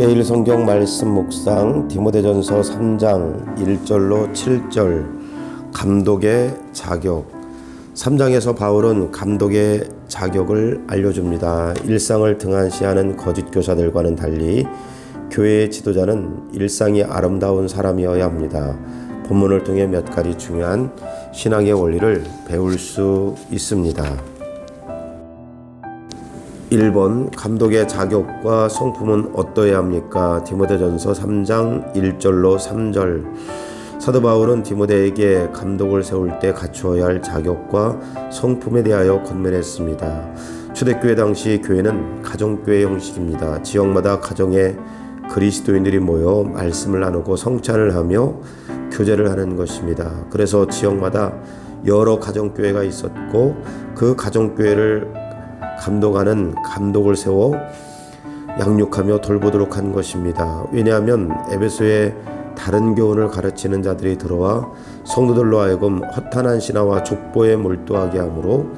매일 성경 말씀 묵상 디모데전서 3장 1절로 7절 감독의 자격 3장에서 바울은 감독의 자격을 알려줍니다. 일상을 등한시하는 거짓 교사들과는 달리 교회의 지도자는 일상이 아름다운 사람이어야 합니다. 본문을 통해 몇 가지 중요한 신앙의 원리를 배울 수 있습니다. 1번 감독의 자격과 성품은 어떠해야 합니까? 디모데전서 3장 1절로 3절 사도 바울은 디모데에게 감독을 세울 때 갖추어야 할 자격과 성품에 대하여 권면했습니다. 초대교회 당시 교회는 가정교회 형식입니다. 지역마다 가정에 그리스도인들이 모여 말씀을 나누고 성찬을 하며 교제를 하는 것입니다. 그래서 지역마다 여러 가정교회가 있었고 그 가정교회를 감독하는 감독을 세워 양육하며 돌보도록 한 것입니다. 왜냐하면 에베소에 다른 교훈을 가르치는 자들이 들어와 성도들로 하여금 허탄한 신화와 족보에 몰두하게 하므로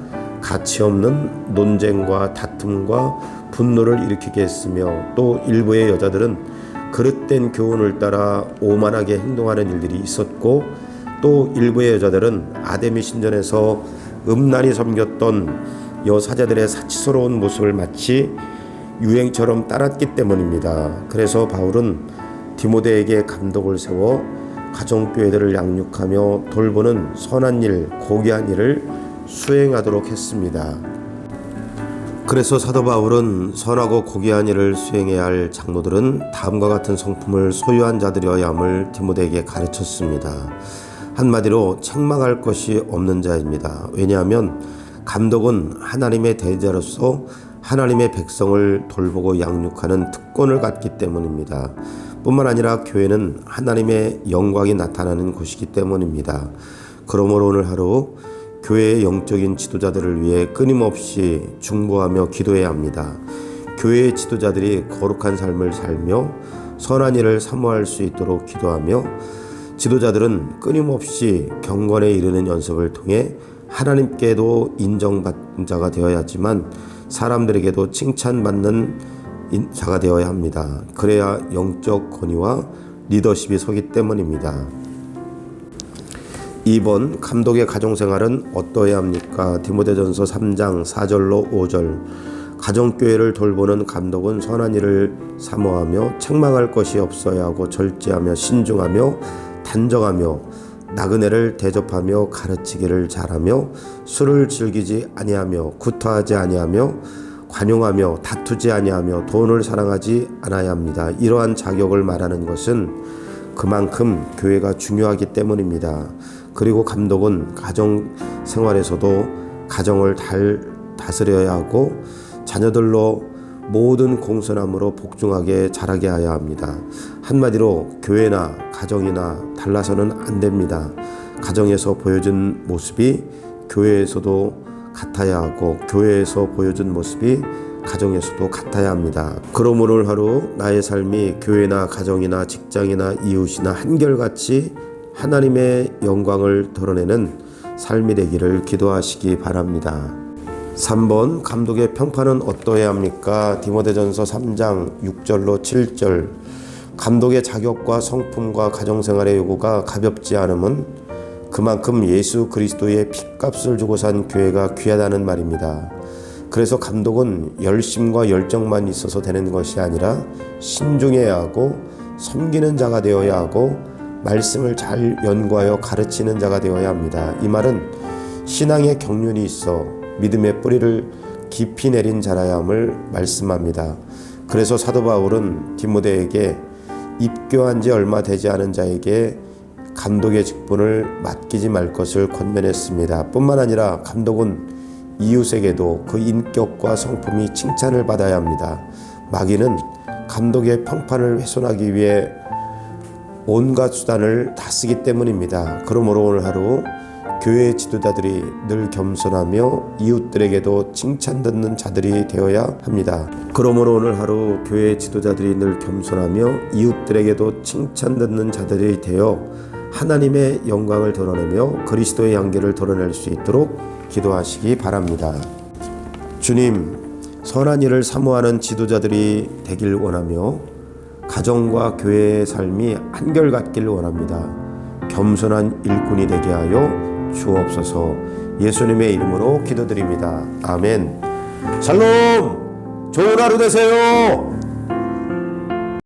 가치 없는 논쟁과 다툼과 분노를 일으키게 했으며 또 일부의 여자들은 그릇된 교훈을 따라 오만하게 행동하는 일들이 있었고 또 일부의 여자들은 아데미 신전에서 음란히 섬겼던 여사자들의 사치스러운 모습을 마치 유행처럼 따랐기 때문입니다. 그래서 바울은 디모데에게 감독을 세워 가정교회들을 양육하며 돌보는 선한 일, 고귀한 일을 수행하도록 했습니다. 그래서 사도 바울은 선하고 고귀한 일을 수행해야 할 장로들은 다음과 같은 성품을 소유한 자들이어야 함을 디모데에게 가르쳤습니다. 한마디로 책망할 것이 없는 자입니다. 왜냐하면 감독은 하나님의 대자로서 하나님의 백성을 돌보고 양육하는 특권을 갖기 때문입니다. 뿐만 아니라 교회는 하나님의 영광이 나타나는 곳이기 때문입니다. 그러므로 오늘 하루 교회의 영적인 지도자들을 위해 끊임없이 중보하며 기도해야 합니다. 교회의 지도자들이 거룩한 삶을 살며 선한 일을 사모할 수 있도록 기도하며 지도자들은 끊임없이 경건에 이르는 연습을 통해 하나님께도 인정받는 자가 되어야지만 사람들에게도 칭찬받는 자가 되어야 합니다. 그래야 영적 권위와 리더십이 서기 때문입니다. 2번 감독의 가정생활은 어떠해야 합니까? 디모데전서 3장 4절로 5절 가정교회를 돌보는 감독은 선한 일을 사모하며 책망할 것이 없어야 하고 절제하며 신중하며 단정하며 나그네를 대접하며 가르치기를 잘하며 술을 즐기지 아니하며 구토하지 아니하며 관용하며 다투지 아니하며 돈을 사랑하지 않아야 합니다. 이러한 자격을 말하는 것은 그만큼 교회가 중요하기 때문입니다. 그리고 감독은 가정 생활에서도 가정을 잘 다스려야 하고 자녀들로 모든 공손함으로 복종하게 자라게 하야 합니다. 한마디로 교회나 가정이나 달라서는 안 됩니다. 가정에서 보여준 모습이 교회에서도 같아야 하고 교회에서 보여준 모습이 가정에서도 같아야 합니다. 그러므로 하루 나의 삶이 교회나 가정이나 직장이나 이웃이나 한결같이 하나님의 영광을 드러내는 삶이 되기를 기도하시기 바랍니다. 3번 감독의 평판은 어떠해야 합니까? 디모데전서 3장 6절로 7절 감독의 자격과 성품과 가정생활의 요구가 가볍지 않음은 그만큼 예수 그리스도의 핏값을 주고 산 교회가 귀하다는 말입니다. 그래서 감독은 열심과 열정만 있어서 되는 것이 아니라 신중해야 하고 섬기는 자가 되어야 하고 말씀을 잘 연구하여 가르치는 자가 되어야 합니다. 이 말은 신앙의 경륜이 있어 믿음의 뿌리를 깊이 내린 자라야 함을 말씀합니다. 그래서 사도 바울은 디모데에게 입교한 지 얼마 되지 않은 자에게 감독의 직분을 맡기지 말 것을 권면했습니다. 뿐만 아니라 감독은 이웃에게도 그 인격과 성품이 칭찬을 받아야 합니다. 마귀는 감독의 평판을 훼손하기 위해 온갖 수단을 다 쓰기 때문입니다. 그러므로 오늘 하루 교회 지도자들이 늘 겸손하며 이웃들에게도 칭찬 듣는 자들이 되어야 합니다. 그러므로 오늘 하루 교회 지도자들이 늘 겸손하며 이웃들에게도 칭찬 듣는 자들이 되어 하나님의 영광을 드러내며 그리스도의 양계를 드러낼 수 있도록 기도하시기 바랍니다. 주님, 선한 일을 사모하는 지도자들이 되길 원하며 가정과 교회의 삶이 한결같기를 원합니다. 겸손한 일꾼이 되게 하여 주옵소서. 예수님의 이름으로 기도드립니다. 아멘. 샬롬. 좋은 하루 되세요.